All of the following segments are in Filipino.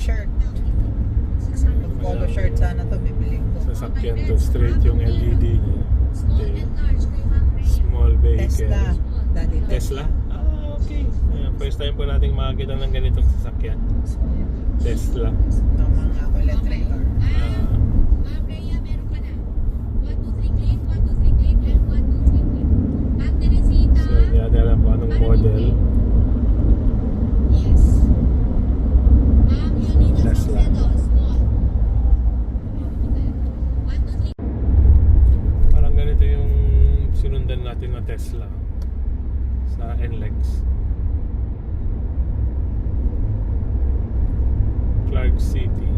t-shirt. Pag polo shirt sana to, bibili ko. Sasakyan to straight yung LED niya. Okay. Small vehicle. Tesla. Daddy Tesla? Ah, okay. Ayan, first time po nating makakita ng ganitong sasakyan. Tesla. Ito mga electric car. Ah, uh. Clark City.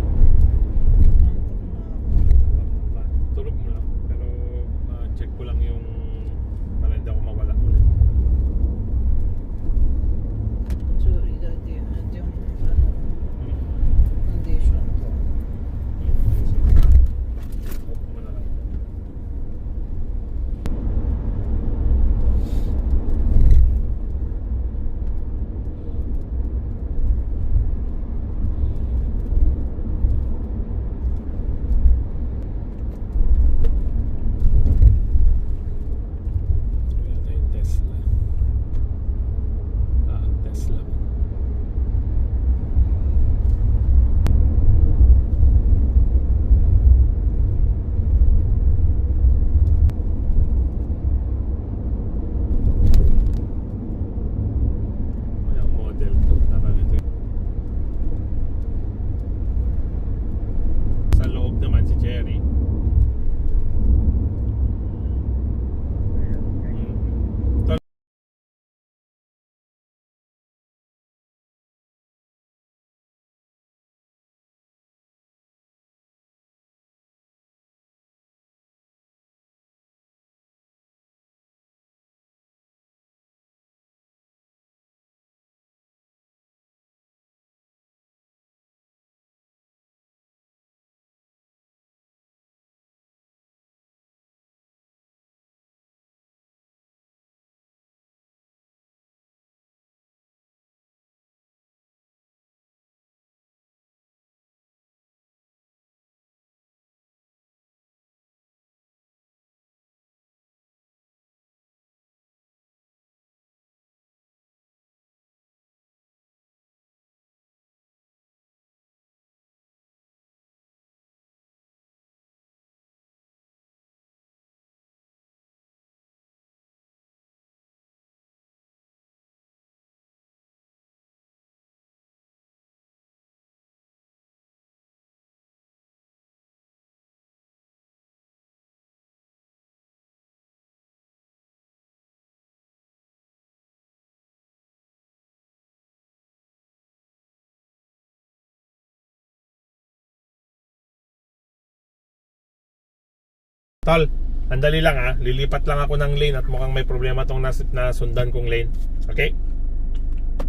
Tol, andali lang ha. Lilipat lang ako ng lane at mukhang may problema tong nas nasundan kong lane. Okay?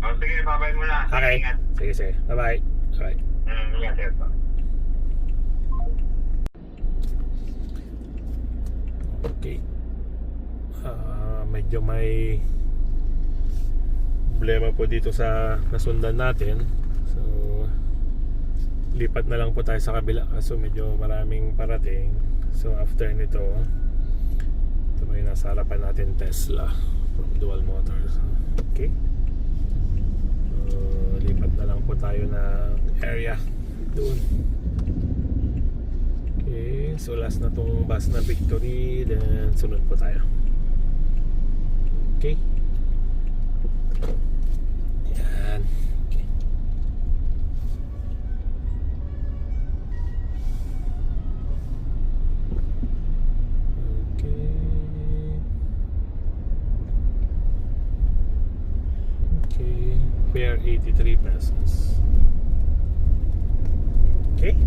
O sige, babay mo na. Okay. Ingat. Sige, sige. Bye-bye. Bye. Mm, ingat. Okay. Ah, medyo may problema po dito sa nasundan natin. So, lipat na lang po tayo sa kabila kaso medyo maraming parating. So, after nito, ito may nasa harapan natin Tesla from Dual Motors. Okay. So, lipat na lang po tayo ng area doon. Okay, so last na tong bus na Victory, then sunod po tayo. Okay. okay we are 83 persons? Okay.